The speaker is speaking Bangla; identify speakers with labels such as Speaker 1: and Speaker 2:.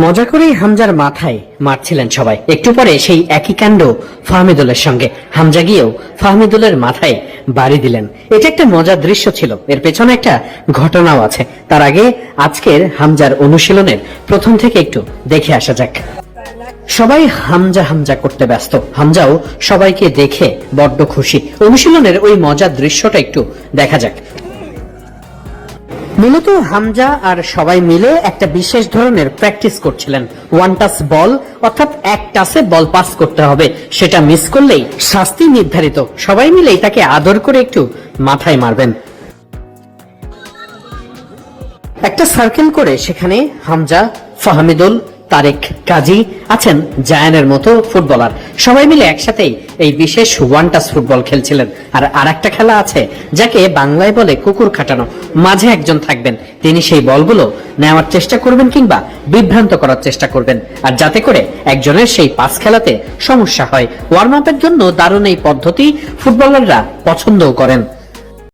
Speaker 1: মজা করেই হামজার মাথায় মারছিলেন সবাই। একটু পরে সেই একই কাণ্ড ফাহমিদুলের সঙ্গে। হামজা গিয়েও ফাহমিদুলের মাথায় বাড়ি দিলেন। এটা একটা মজার দৃশ্য ছিল। এর পেছনে একটা ঘটনাও আছে। তার আগে আজকের হামজার অনুশীলনের প্রথম থেকে একটু দেখে আসা যাক। সবাই হামজা হামজা করতে ব্যস্ত। হামজাও সবাইকে দেখে বড্ড খুশি। অনুশীলনের ওই মজার দৃশ্যটা একটু দেখা যাক। মূলত হামজা আর সবাই মিলে একটা বিশেষ ধরনের প্র্যাকটিস করছিলেন। ওয়ান টাচ বল অর্থাৎ এক টাসে বল পাস করতে হবে। সেটা মিস করলেই শাস্তি নির্ধারিত। সবাই মিলেই তাকে আদর করে একটু মাথায় মারবেন। একটা সার্কেল করে সেখানে হামজা, ফাহমিদুল তারেক কাজী আছেন জায়ানের মতো ফুটবলার। সবাই মিলে একসাথেই এই বিশেষ ওয়ান টাচ ফুটবল খেলছিলেন। আর আরেকটা খেলা আছে যাকে বাংলায় বলে কুকুর খাটানো। মাঝে একজন থাকবেন, তিনি সেই বলগুলো নেওয়ার চেষ্টা করবেন কিংবা বিভ্রান্ত করার চেষ্টা করবেন। আর যাতে করে একজনের সেই পাস খেলাতে সমস্যা হয়। ওয়ার্ম আপের জন্য দারুণ এই পদ্ধতি ফুটবলাররা পছন্দও করেন।